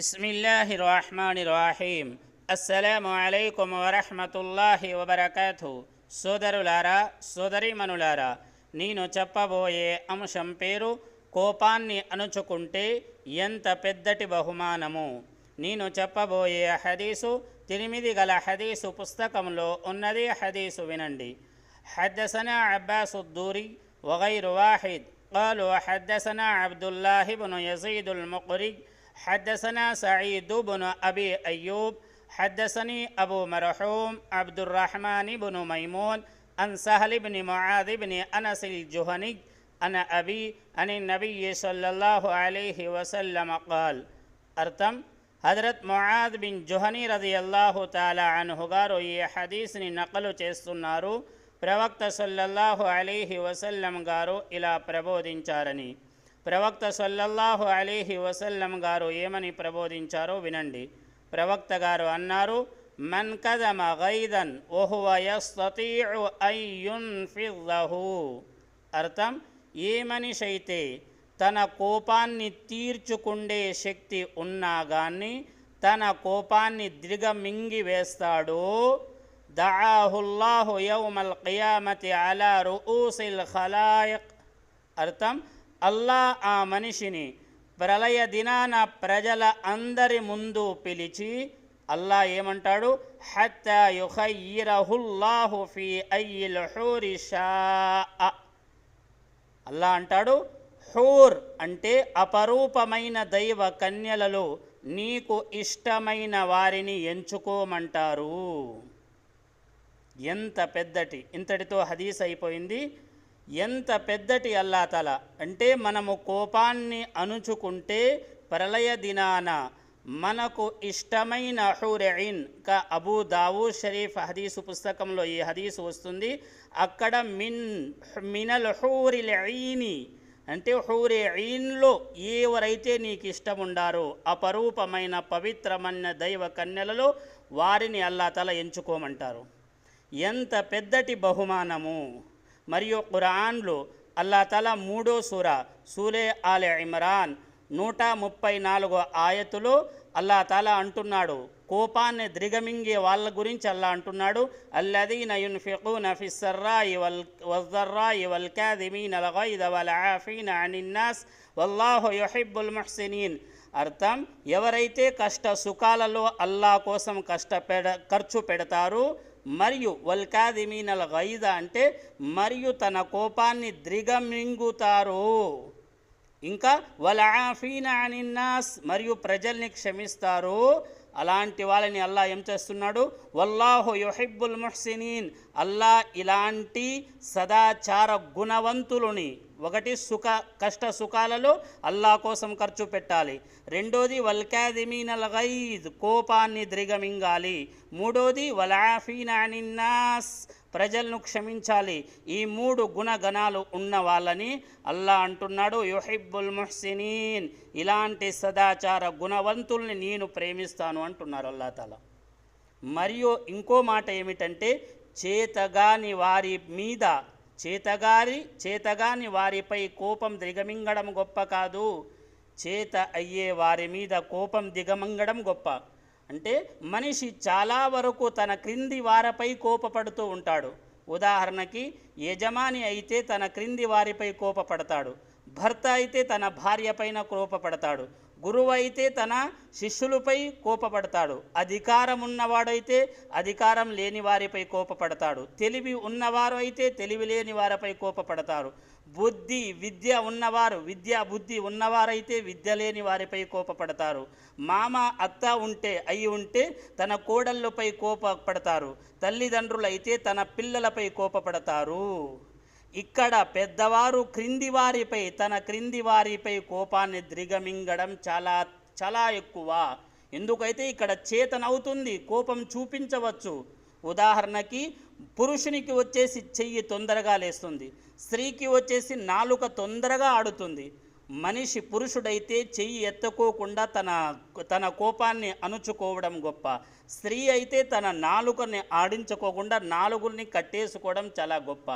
بسم الله الرحمن الرحيم అస్సలాము అలైకుం వరహమతుల్లాహి వబర్కాతు సోదరులారా సోదరిమనులారా నేను చెప్పబోయే అంశం పేరు కోపాన్ని అణుచుకుంటే ఎంత పెద్దటి బహుమానము నేను చెప్పబోయే హదీసు తిరిమిది గల హదీసు పుస్తకంలో ఉన్నది హదీసు వినండి حدثنا عباس الدوري وغير واحد قالوا حدثنا عبد الله بن يزيد المقري حدثنا سعيد بن أبي أيوب حدثني أبو مرحوم عبد الرحمن بن ميمون عن سهل بن معاذ بن أنس الجهني عن أبي عن النبي صلى الله عليه وسلم قال أرتم హజరత్ ముఆద్ బిన్ జుహనీ రదియల్లాహు తాలా అన్హు గారు ఈ హదీస్ని నకలు చేస్తున్నారు ప్రవక్త సల్లల్లాహు అలీహి వసల్లం గారు ఇలా ప్రబోధించారని ప్రవక్త సల్లల్లాహు అలీహి వసల్లం గారు ఏమని ప్రబోధించారో వినండి. ప్రవక్త గారు అన్నారు మన్ కదమ గైదన్ ఓహువ అర్థం ఏ మనిషి అయితే తన కోపాన్ని తీర్చుకుండే శక్తి ఉన్నా కానీ తన కోపాన్ని దిగమింగి వేస్తాడో దాహుల్లాహు యౌమల్ కియామతి అలా రుఊసిల్ ఖలాయక్. అర్థం అల్లా ఆ మనిషిని ప్రళయ దినాన ప్రజల అందరి ముందు పిలిచి అల్లా ఏమంటాడు? అల్లా అంటాడు హూర్ అంటే అపరూపమైన దైవ కన్యలలో నీకు ఇష్టమైన వారిని ఎంచుకోమంటారు. ఎంత పెద్దటి ఇంతటితో హదీస్ అయిపోయింది. ఎంత పెద్దటి అల్లాతల. అంటే మనము కోపాన్ని అణుచుకుంటే ప్రళయ దినాన మనకు ఇష్టమైన హూరెయిన్ కా అబూ దావూ షరీఫ్ హదీసు పుస్తకంలో ఈ హదీసు వస్తుంది. అక్కడ మిన్ మినల్ హూరిలెయిని అంటే హూరెయిన్లో ఈన్లో ఎవరైతే నీకు ఇష్టం ఉండారో అపరూపమైన పవిత్రమైన దైవ కన్యలలో వారిని అల్లా తల ఎంచుకోమంటారు. ఎంత పెద్దటి బహుమానము. మరియు ఖురాన్లో అల్లాతల మూడో సూర సూరే ఆలె ఇమ్రాన్ నూట ముప్పై నాలుగో ఆయతులో అల్లా అంటున్నాడు. కోపాన్ని దిగమింగే వాళ్ళ గురించి అల్లా అంటున్నాడు. అల్లదీన యున్ఫిఖూన ఫిస్సర్రాయి వల్ వజ్జర్రాయి వల్ కాదిమీన లగైద వల్ ఆఫీన అనిన్నాస్ వల్లాహు యుహిబ్బుల్ ముహ్సినీన్. అర్థం? ఎవరైతే కష్ట సుఖాలలో అల్లా కోసం కష్టపెడ ఖర్చు పెడతారు మరియు వల్కాదిమీనల గైద అంటే మరియు తన కోపాన్ని ద్రిగమింగుతారు. ఇంకా వలఆఫీనా అనిన్నాస్ మరియు ప్రజల్ని క్షమిస్తారు. అలాంటి వాళ్ళని అల్లా ఏం చేస్తున్నాడు? వల్లాహు యొహిబ్బుల్ ముహ్సినీన్. అల్లా ఇలాంటి సదాచార గుణవంతులని ఒకటి సుఖ కష్ట సుఖాలలో అల్లా కోసం ఖర్చు పెట్టాలి. రెండోది వల్కాదిమీనల్ గైద్ కోపాన్ని ద్రిగమింగాలి మూడోది వలాఫీనానిన్నాస్ ప్రజలను క్షమించాలి. ఈ మూడు గుణగణాలు ఉన్న వాళ్ళని అల్లా అంటున్నాడు యుహిబ్బుల్ ముహ్సినీన్. ఇలాంటి సదాచార గుణవంతుల్ని నేను ప్రేమిస్తాను. అంటున్నారు అల్లా మరియు ఇంకో మాట ఏమిటంటే చేతగాని వారి మీద చేతగారి చేతగాని వారిపై కోపం దిగమింగడం గొప్ప కాదు. చేత అయ్యే వారి మీద కోపం దిగమంగడం గొప్ప. అంటే మనిషి చాలా వరకు తన క్రింది వారిపై కోపపడుతూ ఉంటాడు. ఉదాహరణకి యజమాని అయితే తన క్రింది వారిపై కోపపడతాడు. భర్త అయితే తన భార్య పైన కోపపడతాడు. గురువు అయితే తన శిష్యులపై కోపపడతాడు. అధికారం ఉన్నవాడైతే అధికారం లేని వారిపై కోపపడతాడు. తెలివి ఉన్నవారు అయితే తెలివి లేని వారిపై కోపపడతారు. బుద్ధి విద్య ఉన్నవారు విద్య బుద్ధి ఉన్నవారైతే విద్య లేని వారిపై కోపపడతారు. మామ అత్త ఉంటే అయి ఉంటే తన కోడళ్ళపై కోపపడతారు. తల్లిదండ్రులు అయితే తన పిల్లలపై కోపపడతారు. ఇక్కడ పెద్దవారు క్రింది వారిపై తన క్రింది వారిపై కోపాన్ని ద్రిగమింగడం చాలా చాలా ఎక్కువ. ఎందుకైతే ఇక్కడ చేతనవుతుంది కోపం చూపించవచ్చు. ఉదాహరణకి పురుషునికి వచ్చేసి చెయ్యి తొందరగా లేస్తుంది స్త్రీకి వచ్చేసి నాలుక తొందరగా ఆడుతుంది. మనిషి పురుషుడైతే చెయ్యి ఎత్తుకోకుండా తన తన కోపాన్ని అణుచుకోవడం గొప్ప. స్త్రీ అయితే తన నాలుకని ఆడించుకోకుండా నాలుగుల్ని కట్టేసుకోవడం చాలా గొప్ప.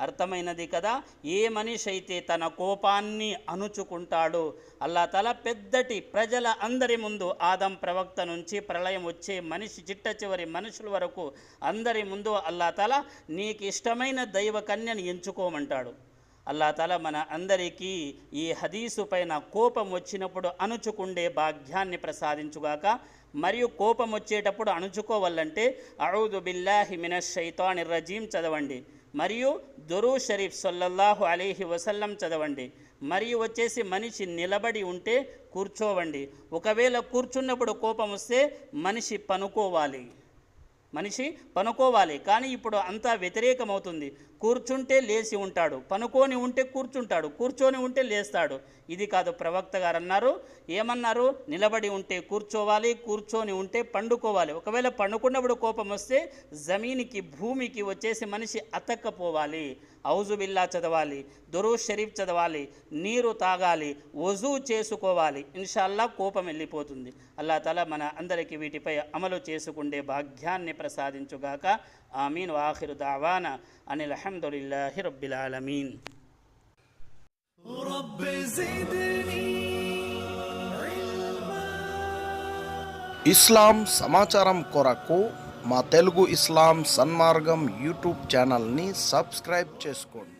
అర్థమైనది కదా? ఏ మనిషి అయితే తన కోపాన్ని అణుచుకుంటాడో అల్లాతల పెద్దటి ప్రజల అందరి ముందు ఆదం ప్రవక్త నుంచి ప్రళయం వచ్చే మనిషి చిట్ట చివరి మనుషుల వరకు అందరి ముందు అల్లాతల నీకు ఇష్టమైన దైవ కన్యను ఎంచుకోమంటాడు. అల్లాతల మన అందరికీ ఈ హదీసు పైన కోపం వచ్చినప్పుడు అణుచుకుండే భాగ్యాన్ని ప్రసాదించుగాక మరియు కోపం వచ్చేటప్పుడు అణుచుకోవాలంటే అఊదు బిల్లాహి మినష్ షైతాని రజీం చదవండి. మరియు దొరూ షరీఫ్ సల్లల్లాహు అలీహి వసల్లం చదవండి. మరియు వచ్చేసి మనిషి నిలబడి ఉంటే కూర్చోవండి. ఒకవేళ కూర్చున్నప్పుడు కోపం వస్తే మనిషి పనుకోవాలి. మనిషి పనుకోవాలి. కానీ ఇప్పుడు అంతా వ్యతిరేకమవుతుంది. కూర్చుంటే లేచి ఉంటాడు పనుకొని ఉంటే కూర్చుంటాడు కూర్చొని ఉంటే లేస్తాడు. ఇది కాదు ప్రవక్త గారు అన్నారు ఏమన్నారు? నిలబడి ఉంటే కూర్చోవాలి కూర్చొని ఉంటే పండుకోవాలి. ఒకవేళ పండుకున్నప్పుడు కోపం వస్తే జమీనికి భూమికి వచ్చేసి మనిషి అతక్కపోవాలి. ఔజు బిల్లా చదవాలి దురూ షరీఫ్ చదవాలి నీరు తాగాలి వజూ చేసుకోవాలి. ఇన్షాల్లా కోపం వెళ్ళిపోతుంది. అల్లా తల మన అందరికీ వీటిపై అమలు చేసుకుండే భాగ్యాన్ని ప్రసాదించుగాక. ఆమీన్. వాఖిరు దావానా. అనిల్ అహమ్దుల్లాహి రబ్బిల్ ఆలమీన్ رب زدني ఇస్లాం సమాచారం కొరకు మా తెలుగు ఇస్లాం సన్మార్గం యూట్యూబ్ ఛానల్ని సబ్స్క్రైబ్ చేసుకోండి